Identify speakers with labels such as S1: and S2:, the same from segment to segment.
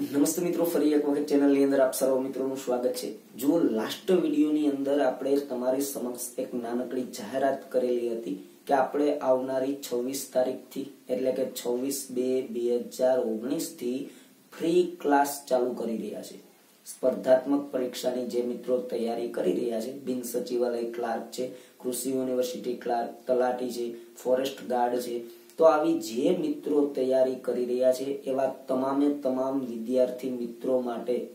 S1: નમસ્તે મિત્રો, ફરી એક વખત ચેનલની અંદર આપ સર્વ મિત્રોનું સ્વાગત છે. જો લાસ્ટ વિડીયોની અંદર આપણે તમારી સમક્ષ એક નાનકડી જાહેરાત કરેલી હતી કે આપણે આવનારી છવ્વીસ તારીખથી, એટલે કે છવ્વીસ બે બે હજાર ઓગણીસથી ફ્રી ક્લાસ ચાલુ કરી રહ્યા છે. સ્પર્ધાત્મક પરીક્ષાની જે મિત્રો તૈયારી કરી રહ્યા છે, બિન સચિવાલય ક્લાર્ક છે, કૃષિ યુનિવર્સિટી ક્લાર્ક તલાટી છે ફોરેસ્ટ ગાર્ડ છે તો આવી જે મિત્રો તૈયારી કરી રહ્યા છે, એવા તમામે તમામ વિદ્યાર્થી મિત્રો માટે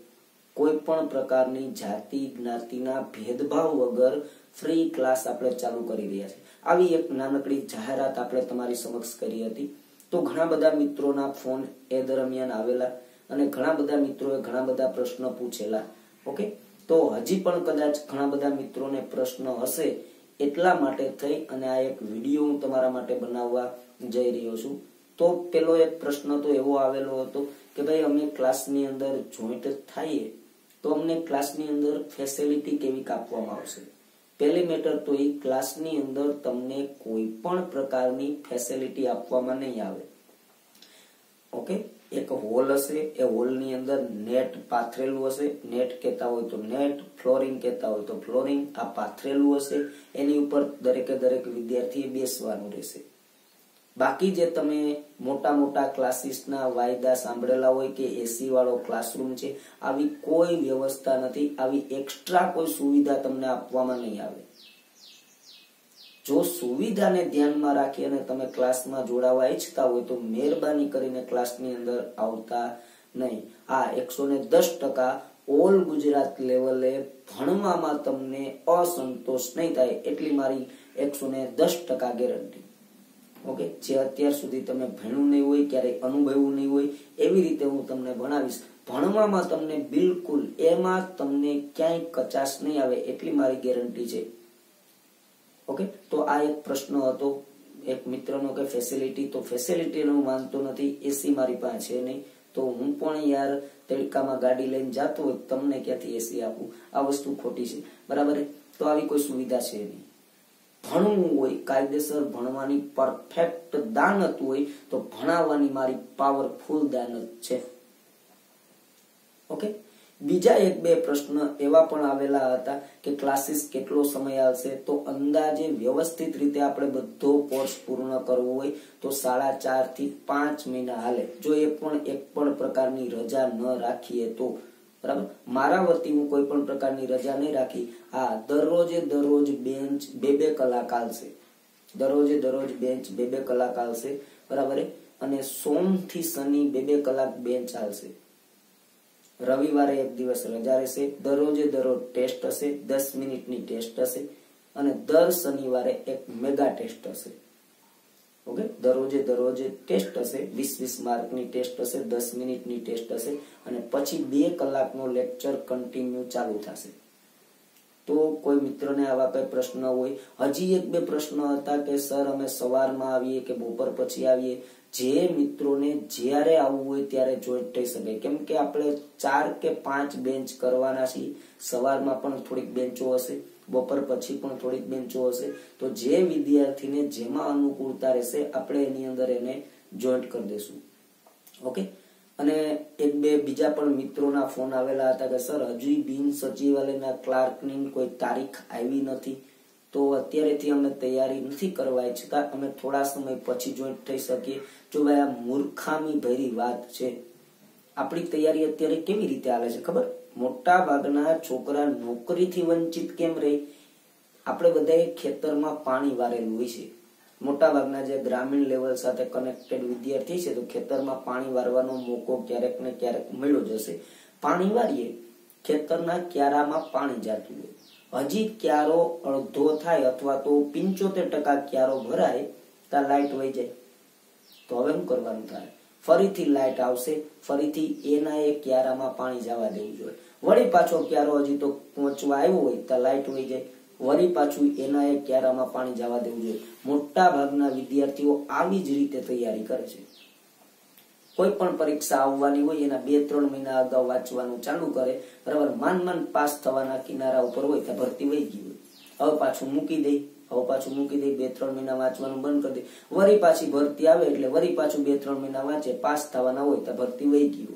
S1: કોઈ પણ પ્રકારની જાતિ, જ્ઞાતિના ભેદભાવ વગર ફ્રી ક્લાસ આપણે ચાલુ કરી રહ્યા છે. આવી એક નાનકડી જાહેરાત આપણે તમારી સમક્ષ કરી હતી. તો ઘણા બધા મિત્રોના ફોન એ દરમિયાન આવેલા અને ઘણા બધા મિત્રોએ ઘણા બધા પ્રશ્ન પૂછેલા. ઓકે? તો હજી પણ કદાચ ઘણા બધા મિત્રોને પ્રશ્ન હશે એટલા માટે થઈ અને આ એક વીડિયો હું તમારા માટે બનાવવા જઈ રહ્યો છું. તો પેલો એક પ્રશ્ન તો એવો આવેલો હતો કે ભાઈ, અમે ક્લાસની અંદર જોઈન્ટ થઈએ તો અમને ક્લાસની અંદર ફેસિલિટી કેવી કાપવામાં આવશે? પહેલી મેટર તો એ ક્લાસની અંદર તમને કોઈ પણ પ્રકારની ફેસિલિટી આપવામાં નહીં આવે. ઓકે એક હોલ હશે, એ હોલની અંદર નેટ પાથરેલું હશે. નેટ કહેતા હોય તો નેટ, ફ્લોરિંગ કહેતા હોય તો ફ્લોરિંગ. આ પાથરેલું હશે, એની ઉપર દરેકે દરેક વિદ્યાર્થીએ બેસવાનું રહેશે. બાકી જે તમે મોટા મોટા ક્લાસીસના વાયદા સાંભળેલા હોય કે એસી વાળો ક્લાસરૂમ છે, આવી કોઈ વ્યવસ્થા નથી. આવી એક્સ્ટ્રા કોઈ સુવિધા તમને આપવામાં નહીં આવે. જો સુવિધાને ધ્યાનમાં રાખી અને તમે ક્લાસમાં જોડાવા ઈચ્છતા હોય તો મહેરબાની કરીને ક્લાસની અંદર આવતા નહીં. આ એકસો ને દસ ટકા ઓલ ગુજરાત લેવલે ભણવામાં તમને અસંતોષ નહીં થાય એટલી મારી એકસો ને દસ ટકા ગેરંટી. ઓકે? જે અત્યાર સુધી તમે ભણ્યું નહીં હોય, ક્યારેય અનુભવ્યું નહીં હોય, એવી રીતે હું તમને ભણાવીશ. ભણવામાં તમને બિલકુલ એમાં તમને ક્યાંય કચાશ નહીં આવે એટલી મારી ગેરંટી છે. ઓકે? તો આ એક પ્રશ્ન હતો, એક મિત્રનો કે ફેસિલિટી તો ફેસિલિટી હું માનતો નથી એસી મારી પાસે છે નહીં. તો હું પણ યાર તડકામાં ગાડી લઈને જતો હોય તમને ક્યાંથી એસી આપું? આ વસ્તુ ખોટી છે. બરાબર તો આવી કોઈ સુવિધા છે નહીં. ભણવું હોય, કાયદેસર ભણવાની પરફેક્ટ દાનત હોય, તો ભણાવવાની મારી પાવરફુલ દાનત છે. ઓકે? બીજા એક બે પ્રશ્ન એવા પણ આવેલા હતા કે ક્લાસીસ કેટલો સમય આવશે? તો અંદાજે વ્યવસ્થિત રીતે આપણે બધો કોર્સ પૂર્ણ કરવો હોય તો સાડા ચારથી પાંચ મહિના હાલે. જો એ પણ એક પણ પ્રકારની રજા ન રાખીએ તો. બરાબર? મારા વતી હું કોઈ પણ પ્રકારની રજા નહીં રાખી. હા દરરોજે દરરોજ બેન્ચ બે બે કલાક આવશે દરરોજે દરરોજ બેન્ચ બે બે કલાક આવશે બરાબર અને સોમથી શનિ બે બે કલાક બેન્ચ આવશે રવિવારે એક દિવસ રજા રહેશે, દરરોજે દરરોજ ટેસ્ટ હશે, દસ મિનિટની ટેસ્ટ હશે અને દર શનિવારે એક મેગા ટેસ્ટ હશે. ઓકે? દરરોજે દરરોજે ટેસ્ટ હશે, વીસ વીસ માર્કની ટેસ્ટ હશે, દસ મિનિટની ટેસ્ટ હશે અને પછી બે કલાકનો લેક્ચર કન્ટિન્યુ ચાલુ થશે. તો કોઈ મિત્રને આવા કઈ પ્રશ્ન હોય? હજી એક બે પ્રશ્ન હતા કે, સર, અમે સવારમાં આવીએ કે બપોર પછી આવીએ. જે મિત્રોને જ્યારે આવવું હોય ત્યારે જોઈન્ટ થઈ શકે. કેમ કે આપણે ચાર કે પાંચ બેન્ચ કરવાના છીએ. સવારમાં પણ થોડીક બેન્ચો હશે, બપોર પછી પણ થોડીક બેન્ચો હશે. તો જે વિદ્યાર્થીને જેમાં અનુકૂળતા રહેશે, આપણે એની અંદર એને જોઈન્ટ કરી દઈશું. ઓકે? અને એક બે બીજા પણ મિત્રોના ફોન આવેલા હતા કે, સર હજુ બિન સચિવાલયના ક્લાર્કની કોઈ તારીખ આવી નથી. તો અત્યારેથી અમે તૈયારી નથી કરવા ઈચ્છતા. અમે થોડા સમય પછી જોઈન્ટ થઈ શકીએ. જો ભાઈ, આ મૂર્ખામી ભરી વાત છે. આપણી તૈયારી અત્યારે કેવી રીતે આવે છે, ખબર? મોટા ભાગના છોકરા નોકરીથી વંચિત કેમ રહે? આપણે બધાએ ખેતરમાં પાણી વારેલું હોય છે. મોટા ભાગના જે ગ્રામીણ લેવલ સાથે કનેક્ટેડ વિદ્યાર્થી છે, તો ખેતરમાં પાણી વારવાનો મોકો ક્યારેક ને ક્યારેક મળ્યો જશે પાણી વારીએ, ખેતરના ક્યારામાં પાણી જાતું હોય. હજી ક્યારો અડધો થાય અથવા તો પિંચોતેર ટકા ક્યારો ભરાય ત્યાં લાઈટ વહી જાય. તો હવે શું કરવાનું થાય. ફરીથી લાઈટ આવશે, ફરીથી એના એ ક્યારામાં પાણી જવા દેવું જોઈએ. વળી પાછો ક્યારો હજી તો પહોંચવા આવ્યો હોય ત્યાં લાઈટ વહી જાય. વળી પાછું એના એ ક્યારામાં પાણી જવા દેવું જોઈએ. મોટા ભાગના વિદ્યાર્થીઓ આવી જ રીતે તૈયારી કરે છે. કોઈ પણ પરીક્ષા આવવાની હોય, એના બે, ત્રણ મહિના અગાઉ વાંચવાનું ચાલુ કરે, બરાબર, માન માન પાસ થવાના કિનારા ઉપર હોય ત્યાં ભરતી વહી ગઈ હોય. હવે પાછું મૂકી દઈ હવે પાછું મૂકી દઈ બે, ત્રણ મહિના વાંચવાનું બંધ કરી દે. વરી પાછી ભરતી આવે એટલે વરી પાછું બે, ત્રણ મહિના વાંચે, પાસ થવાના હોય ત્યાં ભરતી વહી ગઈ હોય.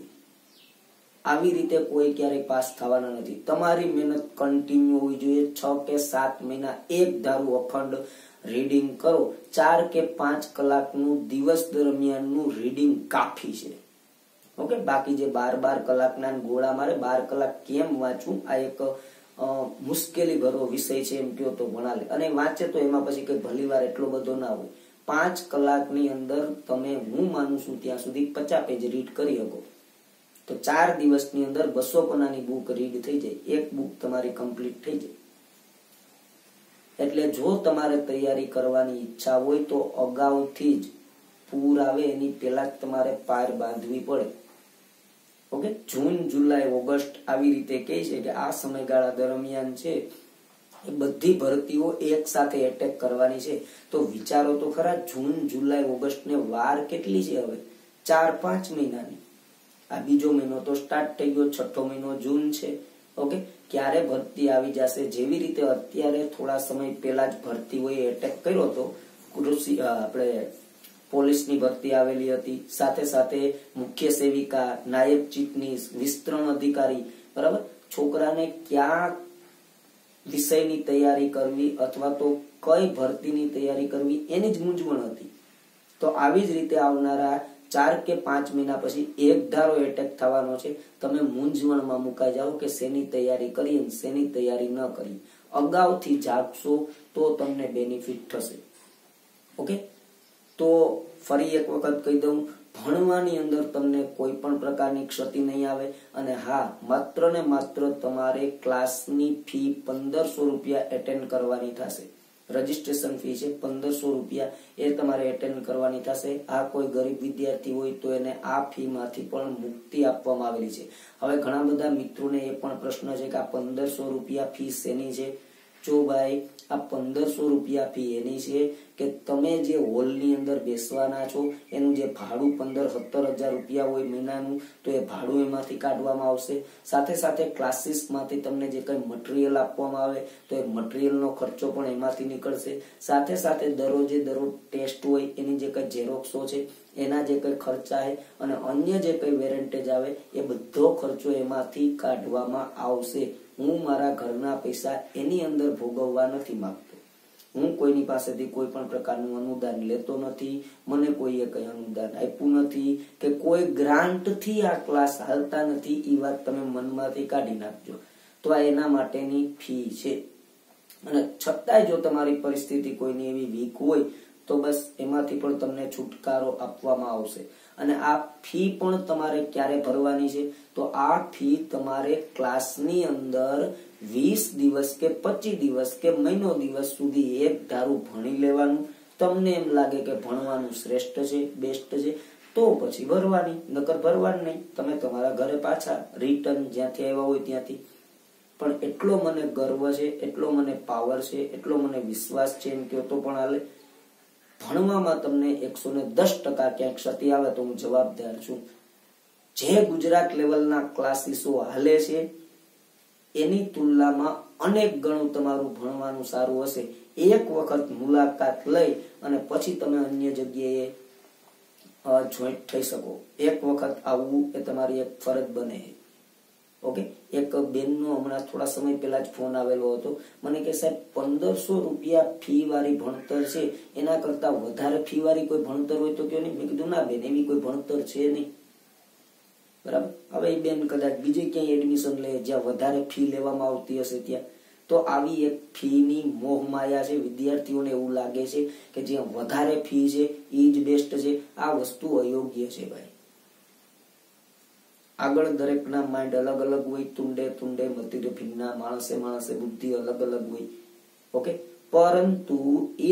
S1: આવી રીતે કોઈ ક્યારેય પાસ થવાના નથી. તમારી મહેનત કન્ટિન્યુ હોવી જોઈએ. છ કે સાત મહિના એક ધારું અખંડ રીડિંગ કરો. ચાર કે પાંચ કલાકનું દિવસ દરમિયાનનું રીડિંગ કાફી છે. ઓકે? બાકી જે બાર બાર કલાકના ગોળા મારે, બાર કલાક કેમ વાંચવું આ એક મુશ્કેલી ભરો વિષય છે એમ કયો તો ભણાલે. અને વાંચે તો એમાં પછી કઈ ભલી વાર એટલો બધો ના હોય. પાંચ કલાકની અંદર તમે હું માનું છું ત્યાં સુધી પચાસ પેજ રીડ કરી શકો. તો ચાર દિવસની અંદર બસો પનાની બુક રીડ થઈ જાય. એક બુક તમારી કમ્પ્લીટ થઈ જાય. એટલે જો તમારે તૈયારી કરવાની ઈચ્છા હોય તો અગાઉથી જ પૂર આવે એની પહેલા જ તમારે પાર બાંધવી પડે. ઓકે જૂન, જુલાઈ, ઓગસ્ટ આવી રીતે કહે છે કે આ સમયગાળા દરમિયાન છે એ બધી ભરતીઓ એક સાથે એટેક કરવાની છે. તો વિચારો તો ખરા, જૂન, જુલાઈ ઓગસ્ટ ને વાર કેટલી છે હવે? ચાર, પાંચ મહિનાની. આ બીજો મહિનો તો સ્ટાર્ટ થઈ ગયો, છઠ્ઠો મહિનો જૂન છે. ઓકે? ક્યારે ભરતી આવી જશે? જેવી રીતે અત્યારે થોડા સમય પહેલા જ ભરતી હોય એટેક કર્યો હતો, કૃષિ આપણે પોલીસની ભરતી આવેલી હતી. સાથે સાથે મુખ્ય સેવિકા, નાયબ ચીફનીસ વિસ્તરણ અધિકારી, બરાબર? છોકરાને ક્યાં વિષયની તૈયારી કરવી અથવા તો કઈ ભરતીની તૈયારી કરવી એની જ મૂંઝવણ હતી. તો આવી જ રીતે આવનારા ચાર કે પાંચ મહિના પછી એક ધારો એટેક થવાનો છે, તમે મૂંઝવણમાં મુકાઈ જાઓ કે શેની તૈયારી કરી શેની તૈયારી ન કરી. અગાઉથી જાગશો તો તમને બેનિફિટ થશે. ઓકે તો ફરી એક વખત કહી દઉં, ભણવાની અંદર તમને કોઈ પણ પ્રકારની ક્ષતિ નહીં આવે અને હા, માત્ર ને માત્ર તમારે ક્લાસની ફી પંદરસો રૂપિયા એટેન્ડ કરવાની થશે. રજીસ્ટ્રેશન ફી છે પંદરસો રૂપિયા એ તમારે એટેન્ડ કરવાની થશે. આ કોઈ ગરીબ વિદ્યાર્થી હોય તો એને આ ફી માંથી પણ મુક્તિ આપવામાં આવેલી છે. હવે ઘણા બધા મિત્રોને એ પણ પ્રશ્ન છે કે આ પંદરસો રૂપિયા ફી શેની છે? જો ભાઈ, આ પંદરસો રૂપિયા ફી એની છે? કે તમે જે હોલની અંદર બેસવાના છો, એનું જે ભાડું પંદર સત્તર હજાર રૂપિયા હોય મહિનાનું, તો એ ભાડું એમાંથી કાઢવામાં આવશે. સાથે સાથે ક્લાસીસમાંથી તમને જે કંઈ મટીરિયલ આપવામાં આવે, તો એ મટીરિયલનો ખર્ચો પણ એમાંથી નીકળશે. સાથે સાથે દરરોજે દરરોજ ટેસ્ટ હોય, એની જે કંઈ ઝેરોક્સો છે, એના જે કંઈ ખર્ચા છે અને અન્ય જે કંઈ વેરેન્ટેજ આવે, એ બધો ખર્ચો એમાંથી કાઢવામાં આવશે. હું મારા ઘરના પૈસા એની અંદર ભોગવવા નથી માંગતો. હું કોઈની પાસેથી કોઈ પણ પ્રકારનું અનુદાન લેતો નથી, મને કોઈએ કઈ અનુદાન આપ્યું નથી કે કોઈ ગ્રાન્ટથી આ ક્લાસ હાલતા નથી એ વાત તમે મનમાંથી કાઢી નાખજો. તો આ એના માટેની ફી છે. અને છતાંય જો તમારી પરિસ્થિતિ કોઈની એવી વીક હોય, તો બસ એમાંથી પણ તમને છુટકારો આપવામાં આવશે. અને આ ફી પણ તમારે ક્યારે ભરવાની છે? તો આ ફી તમારે ક્લાસની અંદર વીસ દિવસ કે પચીસ દિવસ કે મહિનો દિવસ સુધી એક ધારું ભણી લેવાનું. તમને એમ લાગે કે ભણવાનું શ્રેષ્ઠ છે, બેસ્ટ છે, તો પછી ભરવાની. નકર ભરવાની નહીં. તમે તમારા ઘરે પાછા રિટર્ન જ્યાંથી આવ્યા હોય ત્યાંથી. પણ એટલો મને ગર્વ છે, એટલો મને પાવર છે, એટલો મને વિશ્વાસ છે એમ કહો તો પણ હાલે. ભણવામાં તમને એકસો ને દસ ટકા ક્યાંક ક્ષતિ આવે તો હું જવાબદાર છું. જે ગુજરાત લેવલના ક્લાસીસો હાલે છે, એની તુલનામાં અનેક ગણું તમારું ભણવાનું સારું હશે. એક વખત મુલાકાત લઈ અને પછી તમે અન્ય જગ્યાએ જોઈન્ટ થઈ શકો. એક વખત આવવું એ તમારી એક ફરજ બને ઓકે? એક બેનનો હમણાં થોડા સમય પહેલા જ ફોન આવેલો હતો. મને કે સાહેબ, પંદરસો રૂપિયા ફી વાળી ભણતર છે. એના કરતા વધારે ફી વાળી કોઈ ભણતર હોય તો કયો નહીં? મેં કીધું, ના બેન, એવી કોઈ ભણતર છે નહીં. બરાબર? હવે એ બેન કદાચ બીજે ક્યાંય એડમિશન લે, જ્યાં વધારે ફી લેવામાં આવતી હશે ત્યાં. તો આવી એક ફીની મોહ માયા છે. વિદ્યાર્થીઓને એવું લાગે છે કે જ્યાં વધારે ફી છે એ જ બેસ્ટ છે. આ વસ્તુ અયોગ્ય છે ભાઈ. આગળ દરેકના માઇન્ડ અલગ અલગ હોય, તુંડે તુંડે મતિરે ભિન્ના, માણસે માણસે બુદ્ધિ અલગ અલગ હોય. ઓકે પરંતુ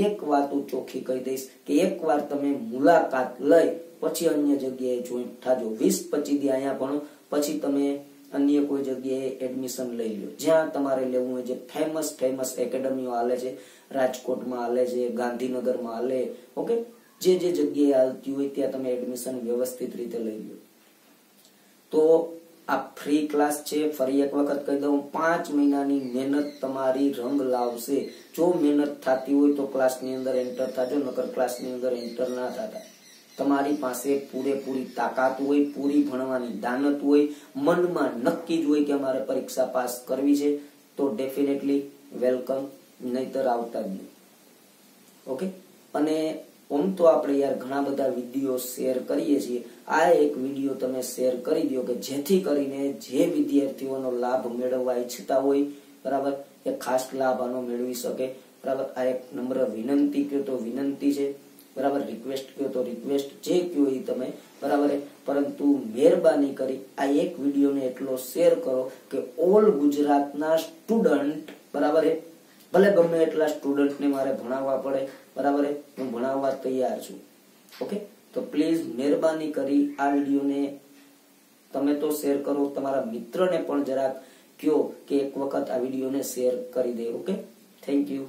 S1: એક વાત હું ચોખ્ખી કહી દઈશ કે એક વાર તમે મુલાકાત લઈ, પછી અન્ય જગ્યાએ જોઈન્ટ થાજો. વીસ પચીસ દી અહીંયા ભણો, પછી તમે અન્ય કોઈ જગ્યાએ એડમિશન લઈ લો જ્યાં તમારે લેવું હોય જે ફેમસ ફેમસ એકેડમીઓ હાલે છે, રાજકોટમાં હાલે છે, ગાંધીનગરમાં હાલે. ઓકે જે જે જગ્યાએ હાલતી હોય ત્યાં તમે એડમિશન વ્યવસ્થિત રીતે લઈ લો તો આ ફ્રી ક્લાસ છે. ફરી એક વખત કહી દઉં, પાંચ મહિનાની મહેનત તમારી રંગ લાવશે. જો મહેનત થતી હોય તો ક્લાસની અંદર એન્ટર થાજો, નકર ક્લાસની અંદર એન્ટર ના થતા. તમારી પાસે પૂરેપૂરી તાકાત હોય, પૂરી ભણવાની દાનત હોય, મનમાં નક્કી જ હોય કે અમારે પરીક્ષા પાસ કરવી છે, તો ડેફિનેટલી વેલકમ નહીતર આવતા જ નહીં. ઓકે અને ઓમ તો આપણે યાર ઘણા બધા વીડિયો શેર કરીએ છીએ. આ એક વીડિયો તમે શેર કરી દો કે જેથી કરીને જે વિદ્યાર્થીઓનો લાભ મેળવવા ઈચ્છતા હોય, બરાબર? એ ખાસ લાભ આનો મેળવી શકે. બરાબર? આ એક નમ્ર વિનંતી કયો તો વિનંતી છે. બરાબર? રિક્વેસ્ટ કયો તો રિક્વેસ્ટ જે કયો એ તમે. બરાબર પરંતુ મહેરબાની કરી આ એક વિડીયોને એટલો શેર કરો કે ઓલ ગુજરાતના સ્ટુડન્ટ, બરાબર ભલે ગમે એટલા સ્ટુડન્ટને મારે ભણાવવા પડે, બરાબર? હું ભણાવવા તૈયાર છું. ઓકે તો પ્લીઝ મહેરબાની કરી આ વિડીયોને તમે તો શેર કરો, તમારા મિત્રને પણ જરાક કયો કે એક વખત આ વિડીયોને શેર કરી દે ઓકે થેન્ક યુ